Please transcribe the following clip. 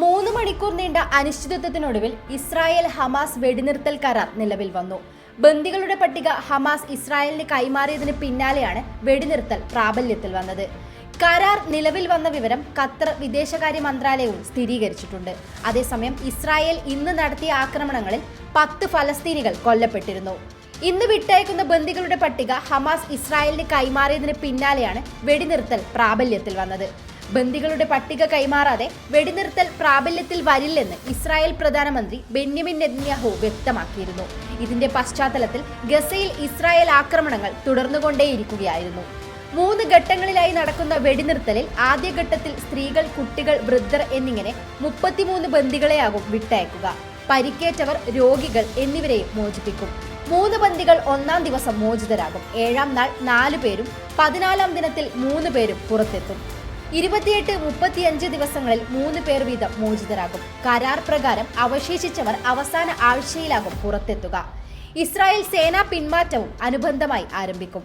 മൂന്ന് മണിക്കൂർ നീണ്ട അനിശ്ചിതത്വത്തിനൊടുവിൽ ഇസ്രായേൽ ഹമാസ് വെടിനിർത്തൽ കരാർ നിലവിൽ വന്നു. ബന്ദികളുടെ പട്ടിക ഹമാസ് ഇസ്രായേലിന് കൈമാറിയതിന് പിന്നാലെയാണ് വെടിനിർത്തൽ പ്രാബല്യത്തിൽ വന്നത്. കരാർ നിലവിൽ വന്ന വിവരം ഖത്തർ വിദേശകാര്യ മന്ത്രാലയവും സ്ഥിരീകരിച്ചിട്ടുണ്ട്. അതേസമയം ഇസ്രായേൽ ഇന്ന് നടത്തിയ ആക്രമണങ്ങളിൽ പത്ത് ഫലസ്തീനികൾ കൊല്ലപ്പെട്ടിരുന്നു. ഇന്ന് വിട്ടയക്കുന്ന ബന്ദികളുടെ പട്ടിക ഹമാസ് ഇസ്രായേലിന് കൈമാറിയതിന് പിന്നാലെയാണ് വെടിനിർത്തൽ പ്രാബല്യത്തിൽ വന്നത്. ബന്ദികളുടെ പട്ടിക കൈമാറാതെ വെടിനിർത്തൽ പ്രാബല്യത്തിൽ വരില്ലെന്ന് ഇസ്രായേൽ പ്രധാനമന്ത്രി ബെന്യമിൻ നെതന്യാഹു വ്യക്തമാക്കിയിരുന്നു. ഇതിന്റെ പശ്ചാത്തലത്തിൽ ഗസയിൽ ഇസ്രായേൽ ആക്രമണങ്ങൾ തുടർന്നുകൊണ്ടേയിരിക്കുകയായിരുന്നു. മൂന്ന് ഘട്ടങ്ങളിലായി നടക്കുന്ന വെടിനിർത്തലിൽ ആദ്യഘട്ടത്തിൽ സ്ത്രീകൾ കുട്ടികൾ വൃദ്ധർ എന്നിങ്ങനെ മുപ്പത്തിമൂന്ന് ബന്ദികളെയാകും വിട്ടയക്കുക. പരിക്കേറ്റവർ രോഗികൾ എന്നിവരെ മോചിപ്പിക്കും. മൂന്ന് ബന്ദികൾ ഒന്നാം ദിവസം മോചിതരാകും. ഏഴാം നാൾ നാല് പേരും പതിനാലാം ദിനത്തിൽ മൂന്ന് പേരും പുറത്തെത്തും. ഇരുപത്തിയെട്ട് മുപ്പത്തിയഞ്ച് ദിവസങ്ങളിൽ മൂന്ന് പേർ വീതം മോചിതരാകും. കരാർ പ്രകാരം അവശേഷിച്ചവർ അവസാന ആഴ്ചയിലാകും പുറത്തെത്തുക. ഇസ്രായേൽ സേനാ പിന്മാറ്റവും അനുബന്ധമായി ആരംഭിക്കും.